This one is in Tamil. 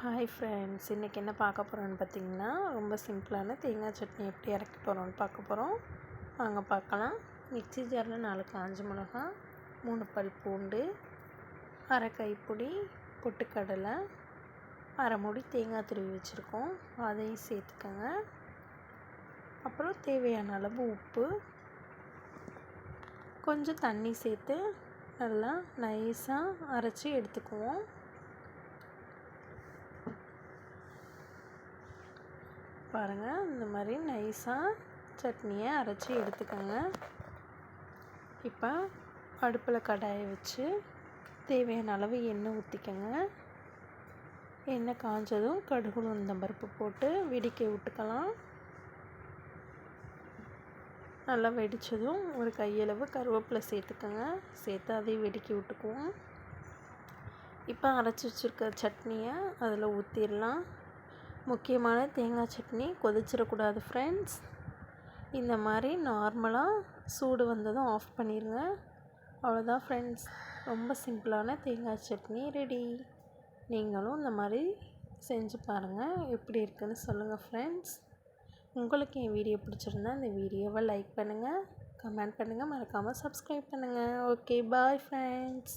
ஹாய் ஃப்ரெண்ட்ஸ் இன்றைக்கி என்ன பார்க்க போகிறோன்னு பார்த்தீங்கன்னா ரொம்ப சிம்பிளான தேங்காய் சட்னி எப்படி இறக்க போகிறோன்னு பார்க்க போகிறோம் வாங்க பார்க்கலாம். மிக்ஸி ஜாரில் நாலு காஞ்ச மிளகா மூணு பல் பூண்டு அரை கைப்பொடி பொட்டுக்கடலை அரை மூடி தேங்காய் துருவி வச்சுருக்கோம். அதையும் சேர்த்துக்கோங்க. அப்புறம் தேவையான அளவு உப்பு கொஞ்சம் தண்ணி சேர்த்து நல்லா நைஸாக அரைச்சி எடுத்துக்குவோம். பாருங்கள் இந்த மாதிரி நைஸாக சட்னியை அரைச்சி எடுத்துக்கோங்க. இப்போ அடுப்பில் கடாயை வச்சு தேவையான அளவு எண்ணெய் ஊற்றிக்கோங்க எண்ணெய் காஞ்சதும் கடுகு உளுந்தம் பருப்பு போட்டு வெடிக்க விட்டுக்கலாம். நல்லா வெடித்ததும் ஒரு கையளவு கருவேப்பிலை சேர்த்துக்கோங்க. சேர்த்து அதையும் வெடிக்க விட்டுக்குவோம். இப்போ அரைச்சி வச்சுருக்க சட்னியை அதில் ஊற்றிடலாம் முக்கியமான தேங்காய் சட்னி கொதிச்சிடக்கூடாது ஃப்ரெண்ட்ஸ் இந்த மாதிரி நார்மலாக சூடு வந்ததும் ஆஃப் பண்ணிடுங்க அவ்வளோதான் ஃப்ரெண்ட்ஸ் ரொம்ப சிம்பிளான தேங்காய் சட்னி ரெடி நீங்களும் இந்த மாதிரி செஞ்சு பாருங்கள் எப்படி இருக்குதுன்னு சொல்லுங்கள் ஃப்ரெண்ட்ஸ் உங்களுக்கு என் வீடியோ பிடிச்சிருந்தா இந்த வீடியோவை லைக் பண்ணுங்கள் கமெண்ட் பண்ணுங்கள் மறக்காமல் சப்ஸ்கிரைப் பண்ணுங்கள் ஓகே பாய் ஃப்ரெண்ட்ஸ்